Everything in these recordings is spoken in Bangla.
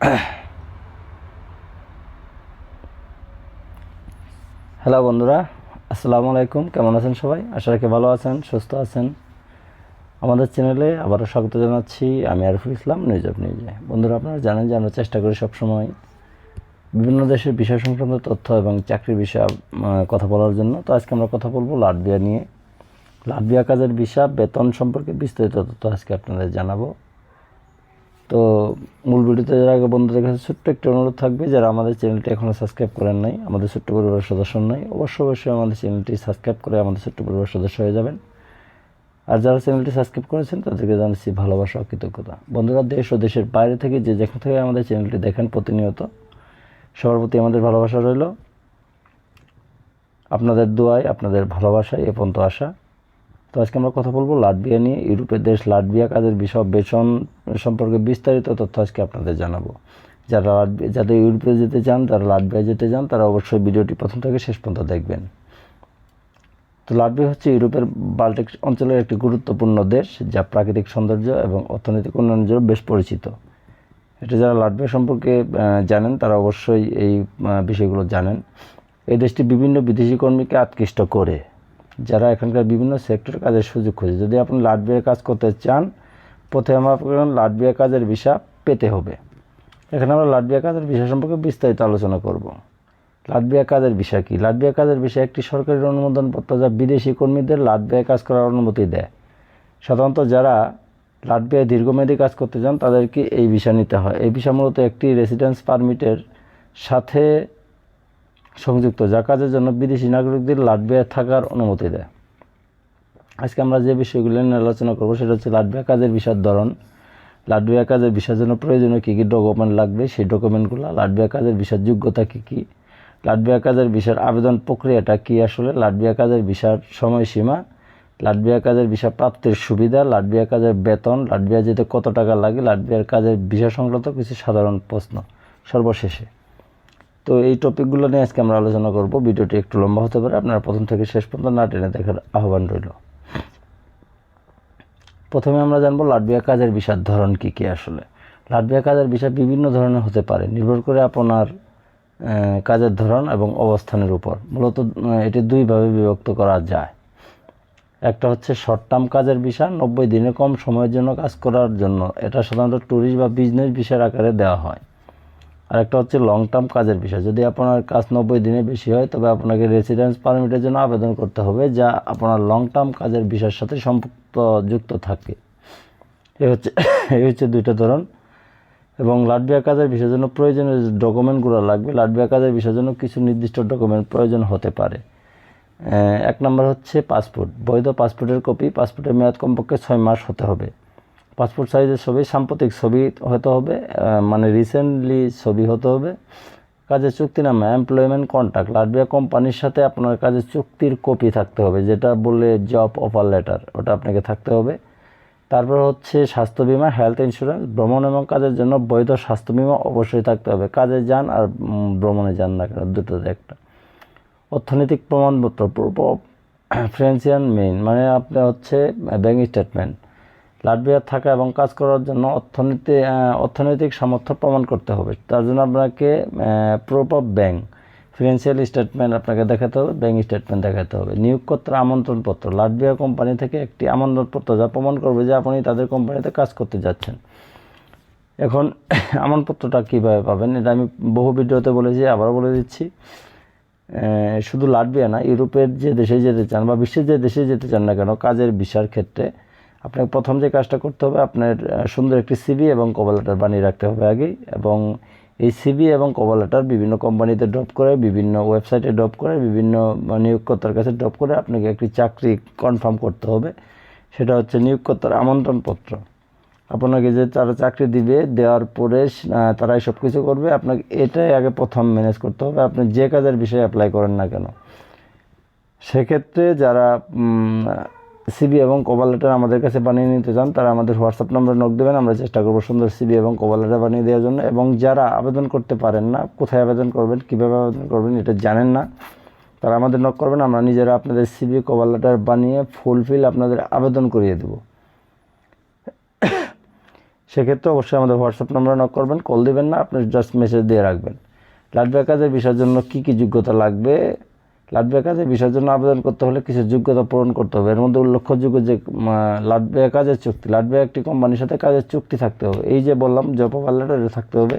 হ্যালো বন্ধুরা। আসসালামু আলাইকুম। কেমন আছেন সবাই? আশা রাখি ভালো আছেন, সুস্থ আছেন। আমাদের চ্যানেলে আবারও স্বাগত জানাচ্ছি আমি আরিফুল ইসলাম, নিউজ অফ নিউজে। বন্ধুরা, আপনারা জানেন যে আমরা চেষ্টা করি সবসময় বিভিন্ন দেশের বিষয় সংক্রান্ত তথ্য এবং চাকরির বিষয়ে কথা বলার জন্য। তো আজকে আমরা কথা বলব লাটভিয়া নিয়ে। লাটভিয়া কাজের বিষয়, বেতন সম্পর্কে বিস্তারিত তথ্য আজকে আপনাদের জানাব। তো মূল ভিডিওতে যারা আগে বন্ধুদের কাছে ছোট্ট একটি অনুরোধ থাকবে, যারা আমাদের চ্যানেলটি এখনও সাবস্ক্রাইব করেন নাই, আমাদের ছোট্ট পরিবারের সদস্য নয় অবশ্যই অবশ্যই আমাদের চ্যানেলটি সাবস্ক্রাইব করে আমাদের ছোট্ট পরিবারের সদস্য হয়ে যাবেন। আর যারা চ্যানেলটি সাবস্ক্রাইব করেছেন, তাদেরকে জানাচ্ছি ভালোবাসা ও কৃতজ্ঞতা। বন্ধুরা, দেশ ও দেশের বাইরে থেকে যে যেখান থেকে আমাদের চ্যানেলটি দেখেন প্রতিনিয়ত, সবার প্রতি আমাদের ভালোবাসা রইল। আপনাদের দোয়ায়, আপনাদের ভালোবাসায় এ পর্যন্ত আসা। তো আজকে আমরা কথা বলব লাটভিয়া নিয়ে। ইউরোপের দেশ লাটভিয়া কাজের বিষয় বেতন সম্পর্কে বিস্তারিত তথ্য আজকে আপনাদের জানাব। যারা লাটভিয়া যাদের ইউরোপে যেতে চান, তারা লাটভিয়া যেতে চান, তারা অবশ্যই ভিডিওটি প্রথম থেকে শেষ পর্যন্ত দেখবেন। তো লাটভিয়া হচ্ছে ইউরোপের বাল্টিক অঞ্চলের একটি গুরুত্বপূর্ণ দেশ, যা প্রাকৃতিক সৌন্দর্য এবং অর্থনৈতিক উন্নয়নের জন্য বেশ পরিচিত। এটা যারা লাটভিয়া সম্পর্কে জানেন, তারা অবশ্যই এই বিষয়গুলো জানেন। এই দেশটি বিভিন্ন বিদেশি কর্মীকে আকৃষ্ট করে। যারা এখানকার বিভিন্ন সেক্টর কাজের সুযোগ খোঁজে। যদি আপনি লাটভিয়ার কাজ করতে চান, প্রথমে আপনার লাটভিয়া কাজের ভিসা পেতে হবে। এখানে আমরা লাটভিয়া কাজের বিষয় সম্পর্কে বিস্তারিত আলোচনা করব। লাটভিয়া কাজের বিষয় কি? লাটভিয়া কাজের বিষয় একটি সরকারি অনুমোদনপত্র যা বিদেশি কর্মীদের লাটভিয়ায় কাজ করার অনুমতি দেয়। সাধারণত যারা লাটভিয়ায় দীর্ঘমেয়াদী কাজ করতে চান, তাদেরকে এই ভিসা নিতে হয়। এই ভিসা মূলত একটি রেসিডেন্স পারমিটের সাথে সংযুক্ত যা কাজের জন্য বিদেশি নাগরিকদের লাটভিয়ায় থাকার অনুমতি দেয়। আজকে আমরা যে বিষয়গুলো নিয়ে আলোচনা করব, সেটা হচ্ছে লাটভিয়া কাজের বিষয়ের ধরন। লাটভিয়া কাজের বিষয়ের জন্য প্রয়োজনীয় কী কী ডকুমেন্ট লাগবে? সেই ডকুমেন্টগুলো লাটভিয়া কাজের বিষয়ের যোগ্যতা কী কী? লাটভিয়া কাজের বিষয়ের আবেদন প্রক্রিয়াটা কী আসলে? লাটভিয়া কাজের বিষয়ের সময়সীমা? লাটভিয়া কাজের বিষয় প্রাপ্তির সুবিধা? লাটভিয়া কাজের বেতন? লাটভিয়া যেতে কত টাকা লাগে? লাটভিয়ার কাজের বিষয় সংক্রান্ত কিছু সাধারণ প্রশ্ন সর্বশেষে। তো এই টপিকগুলো নিয়ে আজকে আমরা আলোচনা করব। ভিডিওটি একটু লম্বা হতে পারে, আপনারা প্রথম থেকে শেষ পর্যন্ত না টেনে দেখার আহ্বান রইল। প্রথমে আমরা জানব লাটভিয়া কাজের বিষয়ের ধরন কী কী আসলে? লাটভিয়া কাজের বিষয় বিভিন্ন ধরনের হতে পারে, নির্ভর করে আপনার কাজের ধরন এবং অবস্থানের উপর। মূলত এটি দুইভাবে বিভক্ত করা যায়। একটা হচ্ছে শর্ট টার্ম কাজের বিষয় নব্বই দিনে কম সময়ের জন্য কাজ করার জন্য। এটা সাধারণত ট্যুরিস্ট বা বিজনেস বিষয়ের আকারে দেওয়া হয়। আর একটা হচ্ছে লং টার্ম কাজের বিষয়। যদি আপনার কাজ নব্বই দিনে বেশি হয়, তবে আপনাকে রেসিডেন্স পারমিটের জন্য আবেদন করতে হবে, যা আপনার লং টার্ম কাজের বিষয়ের সাথে সম্পৃক্ত, যুক্ত থাকে। এই হচ্ছে এই হচ্ছে দুইটা ধরন। এবং লাটভিয়া কাজের বিষয়ের জন্য প্রয়োজনীয় ডকুমেন্টগুলো লাগবে, লাটভিয়া কাজের বিষয়ের জন্য কিছু নির্দিষ্ট ডকুমেন্ট প্রয়োজন হতে পারে। এক নম্বর হচ্ছে পাসপোর্ট। বৈধ পাসপোর্টের কপি, পাসপোর্টের মেয়াদ কমপক্ষে ছয় মাস হতে হবে। পাসপোর্ট সাইজের ছবি, সাম্প্রতিক ছবি হতে হবে মানে রিসেন্টলি ছবি হতে হবে। কাজের চুক্তিনামা এমপ্লয়মেন্ট কন্ট্রাক্ট লাটভিয়া কোম্পানির সাথে আপনার কাজের চুক্তির কপি থাকতে হবে, যেটা বলে জব অফার লেটার ওটা আপনাকে থাকতে হবে। তারপর হচ্ছে স্বাস্থ্য বিমা হেলথ ইন্স্যুরেন্স ভ্রমণ এবং কাজের জন্য বৈধ স্বাস্থ্য বিমা অবশ্যই থাকতে হবে। কাজে যান আর ভ্রমণে যান না কেন, দুটোতে একটা। অর্থনৈতিক প্রমাণপত্র ফিনান্সিয়াল মেইন মানে আপনার হচ্ছে ব্যাংক স্টেটমেন্ট লাটভিয়া থাকা এবং কাজ করার জন্য অর্থনীতি অর্থনৈতিক সামর্থ্য প্রমাণ করতে হবে। তার জন্য আপনাকে proof of bank financial statement আপনাকে দেখাতে হবে ব্যাংক স্টেটমেন্ট দেখাতে হবে। নিয়োগকর্তার আমন্ত্রণপত্র লাটভিয়া কোম্পানি থেকে একটি আমন্ত্রণপত্র যা প্রমাণ করবে যে আপনি তাদের কোম্পানিতে কাজ করতে যাচ্ছেন। এখন আমন্ত্রণপত্রটা কীভাবে পাবেন, এটা আমি বহু ভিডিওতে বলেছি, আবারও বলে দিচ্ছি। শুধু লাটভিয়া না, ইউরোপের যে দেশে যেতে চান বা বিশ্বের যে দেশে যেতে চান না কেন, কাজের ভিসার ক্ষেত্রে আপনাকে প্রথম যে কাজটা করতে হবে, আপনার সুন্দর একটি সিবি এবং কভার লেটার বানিয়ে রাখতে হবে আগেই এবং এই সিবি এবং কভার লেটার বিভিন্ন কোম্পানিতে ড্রপ করে, বিভিন্ন ওয়েবসাইটে ড্রপ করে, বিভিন্ন নিয়োগকর্তার কাছে ড্রপ করে আপনাকে একটি চাকরি কনফার্ম করতে হবে। সেটা হচ্ছে নিয়োগকর্তার আমন্ত্রণপত্র আপনাকে যে তারা চাকরি দিবে, দেওয়ার পরে তারা সব কিছু করবে, আপনাকে এটাই আগে প্রথম ম্যানেজ করতে হবে। আপনি যে কাজের বিষয়ে অ্যাপ্লাই করেন না কেন, সেক্ষেত্রে যারা সিবি এবং কভার লেটার আমাদের কাছে বানিয়ে নিতে চান, তারা আমাদের হোয়াটসঅ্যাপ নম্বরে নক দেবেন, আমরা চেষ্টা করব সুন্দর সিবি এবং কভার লেটার বানিয়ে দেওয়ার জন্য। এবং যারা আবেদন করতে পারেন না, কোথায় আবেদন করবেন, কীভাবে আবেদন করবেন, এটা জানেন না, তারা আমাদের নক করবেন, আমরা নিজেরা আপনাদের সিবি কভার লেটার বানিয়ে ফুলফিল আপনাদের আবেদন করিয়ে দেবো। সেক্ষেত্রে অবশ্যই আমাদের হোয়াটসঅ্যাপ নম্বরে নক করবেন কল দিবেন না আপনি জাস্ট মেসেজ দিয়ে রাখবেন। লাটবিয়া কাজের বিষয়ের জন্য কী কী যোগ্যতা লাগবে লাটবিয়া কাজে বিষয়ের জন্য আবেদন করতে হলে কিছু যোগ্যতা পূরণ করতে হবে। এর মধ্যে উল্লেখযোগ্য যে লাটবিয়া কাজের চুক্তি লাটবিয়া একটি কোম্পানির সাথে কাজের চুক্তি থাকতে হবে। এই যে বললাম, জব অফার থাকতে হবে,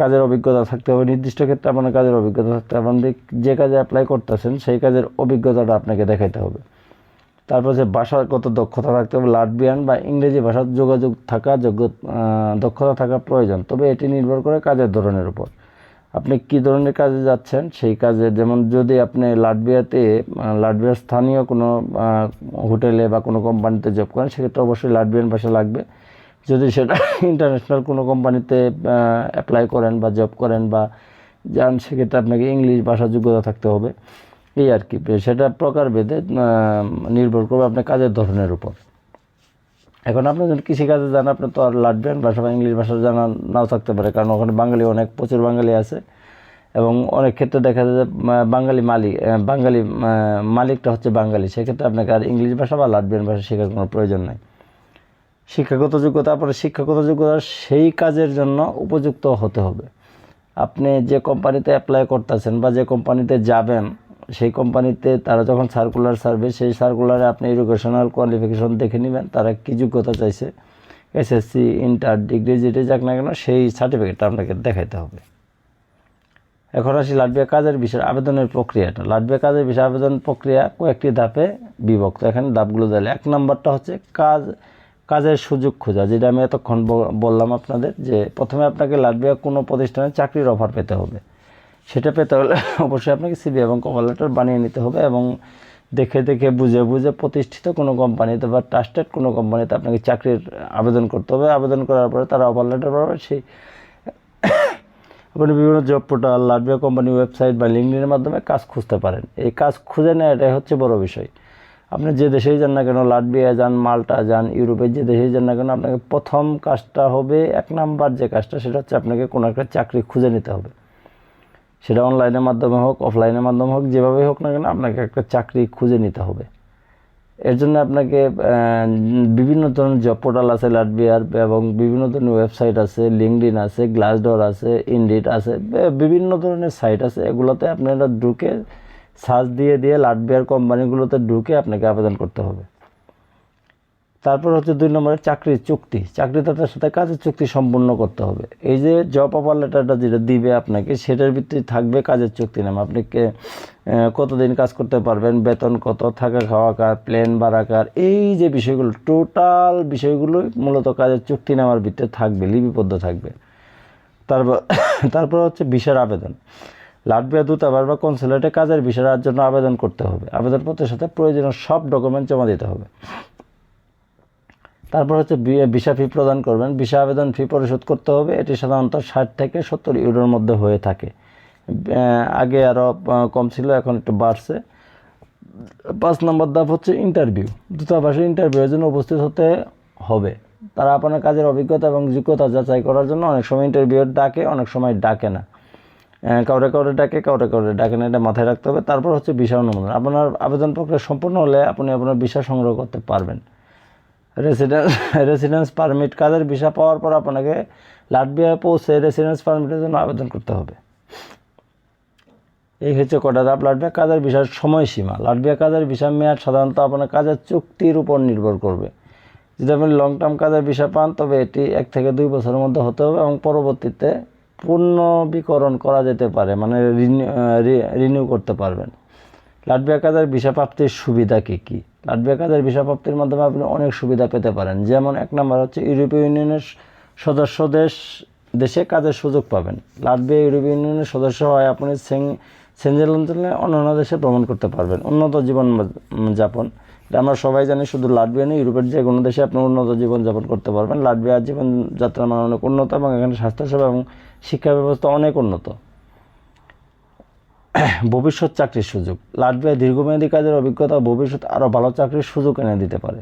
কাজের অভিজ্ঞতা থাকতে হবে, নির্দিষ্ট ক্ষেত্রে আপনার কাজের অভিজ্ঞতা থাকতে হবে, আপনি যে কাজে অ্যাপ্লাই করতেছেন, সেই কাজের অভিজ্ঞতাটা আপনাকে দেখাইতে হবে। তারপর যে ভাষাগত দক্ষতা থাকতে হবে লাটবিয়ান বা ইংরেজি ভাষার যোগাযোগ থাকা যোগ্য দক্ষতা থাকা প্রয়োজন। তবে এটি নির্ভর করে কাজের ধরনের উপর। আপনি কি ধরনের কাজে যাচ্ছেন? সেই কাজে, যেমন যদি আপনি লাটবিয়াতে লাটবিয়ার স্থানীয় কোনো হোটেলে বা কোনো কোম্পানিতে জব করেন, সেক্ষেত্রে অবশ্যই লাটবিয়ান ভাষা লাগবে। যদি সেটা ইন্টারন্যাশনাল কোনো কোম্পানিতে অ্যাপ্লাই করেন বা জব করেন বা যান, সেক্ষেত্রে আপনাকে ইংলিশ ভাষা যোগ্যতা থাকতে হবে। এই আর কি। সেটা প্রকারভেদে নির্ভর করবে আপনার কাজের ধরনের উপর। এখন আপনি যদি কৃষিকাজে যান, আপনি তো আর লাটবিয়ান ভাষা বা ইংলিশ ভাষা জানা নাও থাকতে পারে, কারণ ওখানে বাঙালি অনেক, প্রচুর বাঙালি আছে। এবং অনেক ক্ষেত্রে দেখা যায় যে বাঙালি মালিক বাঙালি মালিকটা হচ্ছে বাঙালি। সেক্ষেত্রে আপনাকে আর ইংলিশ ভাষা বা লাটবিয়ান ভাষা শেখার কোনো প্রয়োজন নাই। শিক্ষাগত যোগ্যতা তারপরে শিক্ষাগত যোগ্যতা সেই কাজের জন্য উপযুক্ত হতে হবে। আপনি যে কোম্পানিতে অ্যাপ্লাই করতেছেন বা যে কোম্পানিতে যাবেন সেই কোম্পানিতে তারা যখন সার্কুলার সার্ভে সেই সার্কুলারে আপনি এডুকেশনাল কোয়ালিফিকেশন দেখে নেবেন, তারা কী যোগ্যতা চাইছে এসএসসি ইন্টার ডিগ্রি যেটাই যাক না কেন, সেই সার্টিফিকেটটা আপনাকে দেখাইতে হবে। এখন আসি লাটবিয়া কাজের বিষয়ে, আবেদনের প্রক্রিয়াটা। লাটবিয়া কাজের বিষয়ে আবেদন প্রক্রিয়া কয়েকটি ধাপে বিভক্ত। এখানে ধাপগুলো দিলে এক নম্বরটা হচ্ছে কাজ, কাজের সুযোগ খোঁজা, যেটা আমি এতক্ষণ বললাম আপনাদের যে প্রথমে আপনাকে লাটবিয়া কোনো প্রতিষ্ঠানে চাকরির অফার পেতে হবে। সেটা পেতে হলে অবশ্যই আপনাকে সিবি এবং কভার লেটার বানিয়ে নিতে হবে এবং দেখে দেখে বুঝে বুঝে প্রতিষ্ঠিত কোনো কোম্পানিতে বা ট্রাস্টেড কোনো কোম্পানিতে আপনাকে চাকরির আবেদন করতে হবে। আবেদন করার পরে তারা অফার লেটার পাবে সেই আপনি বিভিন্ন job portal Latvia company website বা লিঙ্কডিনের মাধ্যমে কাজ খুঁজতে পারেন। এই কাজ খুঁজে নেওয়া এটাই হচ্ছে বড় বিষয়। আপনি যে দেশেই যান না কেন লাটবিয়া যান মাল্টা যান ইউরোপের যে দেশেই যান না কেন, আপনাকে প্রথম কাজটা হবে এক নাম্বার যে কাজটা, সেটা হচ্ছে আপনাকে কোনো একটা চাকরি খুঁজে নিতে হবে। সেটা অনলাইনের মাধ্যমে হোক, অফলাইনের মাধ্যমে হোক, যেভাবেই হোক না কেন আপনাকে একটা চাকরি খুঁজে নিতে হবে। এর জন্য আপনাকে বিভিন্ন ধরনের জব পোর্টাল আছে লাটবিয়ার এবং বিভিন্ন ধরনের ওয়েবসাইট আছে লিঙ্কডিন আছে গ্লাসডোর আছে ইন্ডিট আছে বিভিন্ন ধরনের সাইট আছে, এগুলোতে আপনারা ঢুকে সার্চ দিয়ে দিয়ে লাটবিয়ার কোম্পানিগুলোতে ঢুকে আপনাকে আবেদন করতে হবে। তারপর হচ্ছে দুই নম্বরে চাকরির চুক্তি। চাকরিদাতার সাথে কাজের চুক্তি সম্পূর্ণ করতে হবে। এই যে জব অফার লেটারটা যেটা দিবে আপনাকে, সেটার ভিত্তিতে থাকবে কাজের চুক্তি নাম। আপনি কতদিন কাজ করতে পারবেন, বেতন কত, থাকা খাওয়া কার প্লেন ভাড়া কার, এই যে বিষয়গুলো টোটাল বিষয়গুলো মূলত কাজের চুক্তি নামার ভিত্তিতে থাকবে, লিপিবদ্ধ থাকবে। তারপর তারপর হচ্ছে ভিসার আবেদন। লাটভিয়া দূতাবাস বা কনসুলেটে কাজের ভিসার জন্য আবেদন করতে হবে। আবেদনপত্রের সাথে প্রয়োজনীয় সব ডকুমেন্ট জমা দিতে হবে। তারপর হচ্ছে ভিসা ফি প্রদান করবেন। ভিসা আবেদন ফি পরিশোধ করতে হবে। এটি সাধারণত ষাট থেকে সত্তর ইউরোর মধ্যে হয়ে থাকে। আগে আরও কম ছিল, এখন একটু বাড়ছে। পাঁচ নম্বর ধাপ হচ্ছে ইন্টারভিউ। দূতাবাসে ইন্টারভিউয়ের জন্য উপস্থিত হতে হবে। তারা আপনার কাজের অভিজ্ঞতা এবং যোগ্যতা যাচাই করার জন্য অনেক সময় ইন্টারভিউয়ের ডাকে, অনেক সময় ডাকে না। কাউরে কাউরে ডাকে, কাউরে কাউরে ডাকে না, এটা মাথায় রাখতে হবে। তারপর হচ্ছে ভিসা অনুমোদন। আপনার আবেদন প্রক্রিয়া সম্পূর্ণ হলে আপনি আপনার ভিসা সংগ্রহ করতে পারবেন। রেসিডেন্স রেসিডেন্স পারমিট কাজের ভিসা পাওয়ার পর আপনাকে লাটভিয়ায় পৌঁছে রেসিডেন্স পারমিটের জন্য আবেদন করতে হবে। এই হচ্ছে কটা ধাপ। লাটভিয়া কাজের ভিসার সময়সীমা। লাটভিয়া কাজের ভিসার মেয়াদ সাধারণত আপনার কাজের চুক্তির উপর নির্ভর করবে। যদি আপনি লং টার্ম কাজের ভিসা পান, তবে এটি এক থেকে দুই বছরের মধ্যে হতে হবে এবং পরবর্তীতে পুনর্বীকরণ করা যেতে পারে মানে রিনিউ করতে পারবেন। লাটভিয়া কাজের ভিসা প্রাপ্তির সুবিধা কী কী? লাটভিয়া কাজের ভিসা প্রাপ্তির মাধ্যমে আপনি অনেক সুবিধা পেতে পারেন। যেমন এক নম্বর হচ্ছে ইউরোপীয় ইউনিয়নের সদস্য দেশ, দেশে কাজের সুযোগ পাবেন। লাটভিয়া ইউরোপীয় ইউনিয়নের সদস্য হয় আপনি সেং সেঞ্জেল অঞ্চলে অন্যান্য দেশে ভ্রমণ করতে পারবেন। উন্নত জীবন যাপন। আমরা সবাই জানি, শুধু লাটভিয়া নয়, ইউরোপের যে কোনো দেশে আপনি উন্নত জীবনযাপন করতে পারবেন। লাটভিয়ার জীবনযাত্রার মান অনেক উন্নত এবং এখানে স্বাস্থ্যসেবা এবং শিক্ষা ব্যবস্থা অনেক উন্নত। ভবিষ্যৎ চাকরির সুযোগ। লাটভিয়া দীর্ঘমেয়াদী কাজের অভিজ্ঞতা ভবিষ্যৎ আরও ভালো চাকরির সুযোগ এনে দিতে পারে।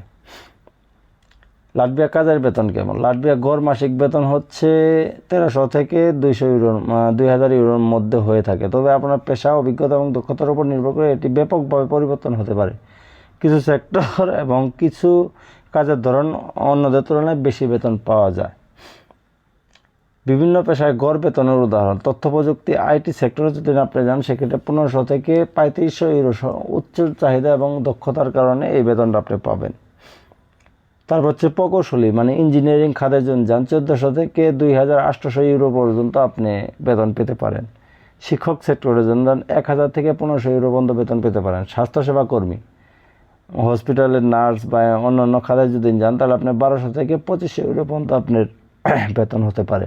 লাটভিয়া কাজের বেতন কেমন? লাটভিয়া গড় মাসিক বেতন হচ্ছে তেরোশো থেকে দুইশো ইউরোর দুই হাজার ইউরোর মধ্যে হয়ে থাকে। তবে আপনার পেশা, অভিজ্ঞতা এবং দক্ষতার উপর নির্ভর করে এটি ব্যাপকভাবে পরিবর্তন হতে পারে। কিছু সেক্টর এবং কিছু কাজের ধরন অন্যদের তুলনায় বেশি বেতন পাওয়া যায়। বিভিন্ন পেশায় গড় বেতনের উদাহরণ। তথ্য প্রযুক্তি আইটি সেক্টরে যদি আপনি যান, সেক্ষেত্রে পনেরোশো থেকে পঁয়ত্রিশশো ইউরো উচ্চ চাহিদা এবং দক্ষতার কারণে এই বেতনটা আপনি পাবেন। তারপর হচ্ছে প্রকৌশলী মানে ইঞ্জিনিয়ারিং খাতের জন্য যান, চোদ্দোশো থেকে দুই হাজার আটশোশো ইউরো পর্যন্ত আপনি বেতন পেতে পারেন। শিক্ষক সেক্টরের জন্য যান, এক হাজার থেকে পনেরোশো ইউরো পর্যন্ত বেতন পেতে পারেন। স্বাস্থ্যসেবা কর্মী হসপিটালের নার্স বা অন্যান্য খাতে যদি যান, তাহলে আপনার বারোশো থেকে পঁচিশশো ইউরো পর্যন্ত আপনার বেতন হতে পারে।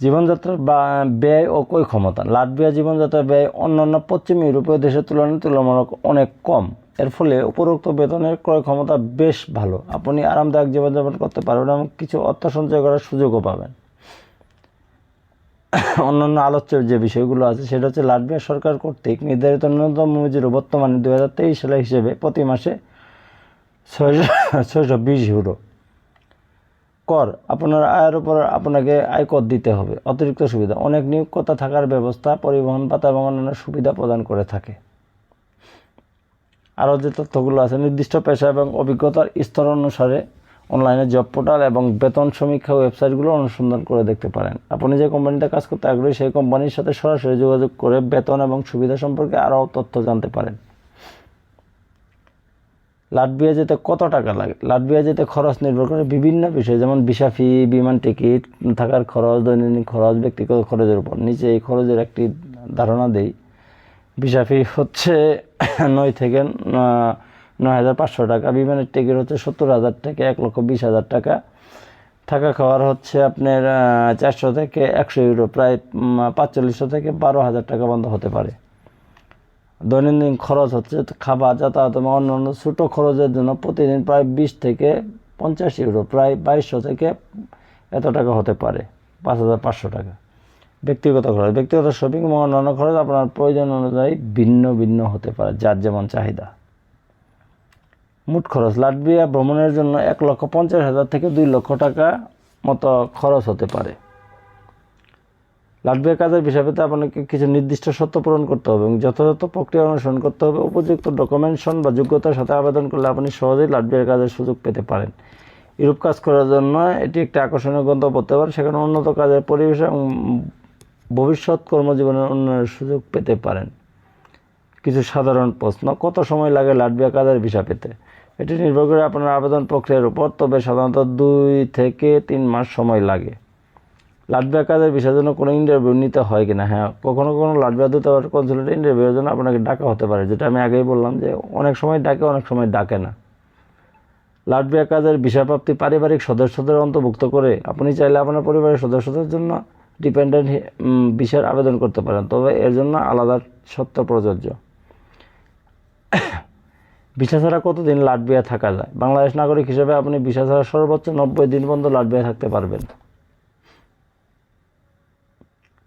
জীবনযাত্রার বা, ব্যয় ও কই ক্ষমতা। লাটভিয়া জীবনযাত্রার ব্যয় অন্যান্য পশ্চিম ইউরোপীয় দেশের তুলনায় তুলনামূলক অনেক কম। এর ফলে উপরোক্ত বেতনের ক্রয় ক্ষমতা বেশ ভালো। আপনি আরামদায়ক জীবনযাপন করতে পারবেন এবং কিছু অর্থ সঞ্চয় করার সুযোগও পাবেন। অন্যান্য আলোচ্য যে বিষয়গুলো আছে, সেটা হচ্ছে লাটভিয়া সরকার কর্তৃক নির্ধারিত ন্যূনতম মজুরি বর্তমানে দু সালের হিসেবে প্রতি মাসে ছয়শো ছয়শো বিশ ইউরো। কর। আপনার আয়ের উপর আপনাকে আয়কর দিতে হবে। অতিরিক্ত সুবিধা। অনেক নিয়োগকর্তা থাকার ব্যবস্থা, পরিবহন ভাতা এবং অন্যান্য সুবিধা প্রদান করে থাকে। আরও যে তথ্যগুলো আছে, নির্দিষ্ট পেশা এবং অভিজ্ঞতার স্তর অনুসারে অনলাইনে জব পোর্টাল এবং বেতন সমীক্ষা ওয়েবসাইটগুলো অনুসন্ধান করে দেখতে পারেন। আপনি যে কোম্পানিতে কাজ করতে আগ্রহী, সেই কোম্পানির সাথে সরাসরি যোগাযোগ করে বেতন এবং সুবিধা সম্পর্কে আরও তথ্য জানতে পারেন। লাটভিয়া যেতে কত টাকা লাগে? লাটভিয়া যেতে খরচ নির্ভর করে বিভিন্ন বিষয়, যেমন ভিসা ফি বিমান টিকিট থাকার খরচ, দৈনন্দিন খরচ, ব্যক্তিগত খরচের উপর। নিচে এই খরচের একটি ধারণা দেই। ভিসা ফি হচ্ছে নয় থেকে নয় হাজার পাঁচশো টাকা। বিমানের টিকিট হচ্ছে সত্তর হাজার থেকে এক লক্ষ বিশ হাজার টাকা। থাকা খাওয়ার হচ্ছে আপনার চারশো থেকে একশো ইউরো প্রায় পাঁচচল্লিশশো থেকে বারো হাজার টাকা বন্ধ হতে পারে। দৈনন্দিন খরচ হচ্ছে খাবার যাতায়াত এবং অন্য ছোটো খরচের জন্য প্রতিদিন প্রায় বিশ থেকে পঞ্চাশ ইউরো, প্রায় বাইশশো থেকে এত টাকা হতে পারে, পাঁচ হাজার পাঁচশো টাকা। ব্যক্তিগত খরচ, ব্যক্তিগত শপিং এবং অন্যান্য খরচ আপনার প্রয়োজন অনুযায়ী ভিন্ন ভিন্ন হতে পারে, যার যেমন চাহিদা। মোট খরচ, লাটভিয়া ভ্রমণের জন্য এক লক্ষ পঞ্চাশ হাজার থেকে দুই লক্ষ টাকা মতো খরচ হতে পারে। লাটভিয়া কাজের বিষয় পেতে আপনাকে কিছু নির্দিষ্ট সত্য পূরণ করতে হবে এবং যথাযথ প্রক্রিয়া অনুসরণ করতে হবে, উপযুক্ত ডকুমেন্টেশন বা যোগ্যতার সাথে আবেদন করলে আপনি সহজেই লাটভিয়ার কাজের সুযোগ পেতে পারেন। ইউরোপ কাজ করার জন্য এটি একটি আকর্ষণীয় গন্তব্য হতে পারে, সেখানে উন্নত কাজের পরিবেশ এবং ভবিষ্যৎ কর্মজীবনের উন্নয়নের সুযোগ পেতে পারেন। কিছু সাধারণ প্রশ্ন, কত সময় লাগে লাটভিয়া কাজের ভিসা পেতে? এটি নির্ভর করে আপনার আবেদন প্রক্রিয়ার উপর, তবে সাধারণত দুই থেকে তিন মাস সময় লাগে। লাটভিয়া কাজের ভিসার জন্য কোনো ইন্টারভিউ নিতে হয় কিনা? হ্যাঁ কখনো কখনো লাটভিয়া দূতাবাস কনসুলেট ইন্টারভিউর জন্য আপনাকে ডাকা হতে পারে, যেটা আমি আগেই বললাম যে অনেক সময় ডাকে, অনেক সময় ডাকে না। লাটভিয়া কাজের ভিসা প্রাপ্তি পারিবারিক সদস্যদের অন্তর্ভুক্ত করে আপনি চাইলে আপনার পরিবারের সদস্যদের জন্য ডিপেন্ডেন্ট ভিসার আবেদন করতে পারেন, তবে এর জন্য আলাদা সত্য প্রযোজ্য। ভিসা ছাড়া কতদিন লাটভিয়া থাকা যায়? বাংলাদেশ নাগরিক হিসেবে আপনি ভিসা ছাড়া সর্বোচ্চ নব্বই দিন পর্যন্ত লাটভিয়া থাকতে পারবেন।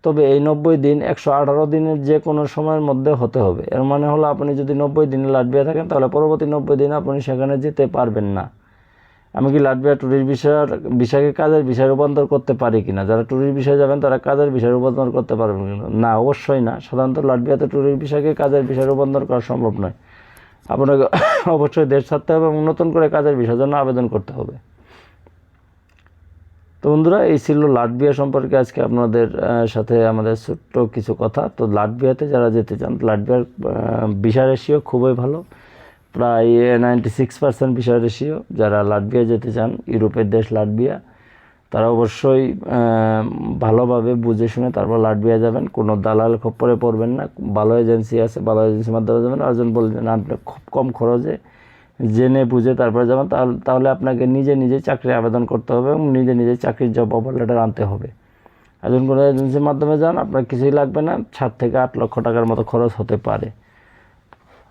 তবে এই নব্বই দিন একশো আঠারো দিনের যে কোনো সময়ের মধ্যে হতে হবে। এর মানে হলো আপনি যদি নব্বই দিনে লাটভিয়া থাকেন, তাহলে পরবর্তী নব্বই দিন আপনি সেখানে যেতে পারবেন না। আমি কি লাটভিয়া ট্যুরিস্ট বিষয়ের বিষয়কে কাজের বিষয়ে রূপান্তর করতে পারি কিনা? যারা ট্যুরিস্ট বিষয়ে যাবেন, তারা কাজের বিষয়ে রূপান্তর করতে পারবেন কিনা? না, অবশ্যই না। সাধারণত লাটভিয়াতে ট্যুরিস্ট বিষয়কে কাজের বিষয়ে রূপান্তর করা সম্ভব নয়। আপনাকে অবশ্যই দেশ ছাড়তে হবে এবং নতুন করে কাজের বিষয়ের জন্য আবেদন করতে হবে। তো বন্ধুরা, এই ছিল লাটভিয়া সম্পর্কে আজকে আপনাদের সাথে আমাদের ছোট্ট কিছু কথা। তো লাটভিয়াতে যারা যেতে চান লাটভিয়ার ভিসা রেশিও খুবই ভালো। প্রায় ninety six percent visa ratio যারা লাটভিয়া যেতে চান, ইউরোপের দেশ লাটভিয়া, তারা অবশ্যই ভালোভাবে বুঝে শুনে তারপর লাটভিয়া যাবেন। কোনো দালাল খপ্পরে পড়বেন না। ভালো এজেন্সি আছে, ভালো এজেন্সির মাধ্যমে যাবেন। আরেকজন বলছেন আপনি খুব কম খরচে জেনে বুঝে তারপরে যাবেন তাহলে আপনাকে নিজে নিজে চাকরি আবেদন করতে হবে এবং নিজে নিজে চাকরির জব অফার লেটার আনতে হবে। একজন কোনো এজেন্সির মাধ্যমে যান আপনার কিছুই লাগবে না সাত থেকে আট লক্ষ টাকার মতো খরচ হতে পারে।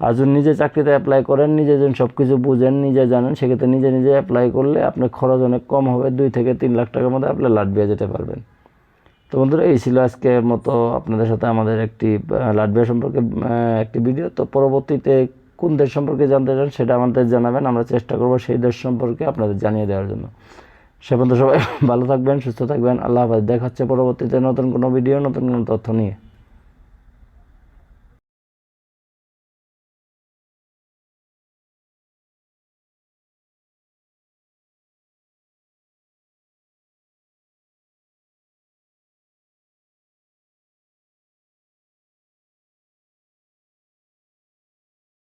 আর নিজে চাকরিতে অ্যাপ্লাই করেন নিজে যেন সব কিছু বুঝেন নিজে জানেন সেক্ষেত্রে নিজে নিজে অ্যাপ্লাই করলে আপনার খরচ অনেক কম হবে দুই থেকে তিন লাখ টাকার মধ্যে আপনি লাটভিয়া যেতে পারবেন। তো বন্ধুরা এই ছিল আজকের মতো আপনাদের সাথে আমাদের একটি আহ, লাটভিয়া সম্পর্কে একটি ভিডিও তো পরবর্তীতে কোন দেশ সম্পর্কে জানতে চান সেটা আমাদের জানাবেন, আমরা চেষ্টা করব সেই দেশ সম্পর্কে আপনাদের জানিয়ে দেওয়ার জন্য। সে পর্যন্ত সবাই ভালো থাকবেন, সুস্থ থাকবেন, আল্লাহ হাফেজ। দেখা হচ্ছে পরবর্তীতে নতুন কোনো ভিডিও নতুন কোনো তথ্য নিয়ে।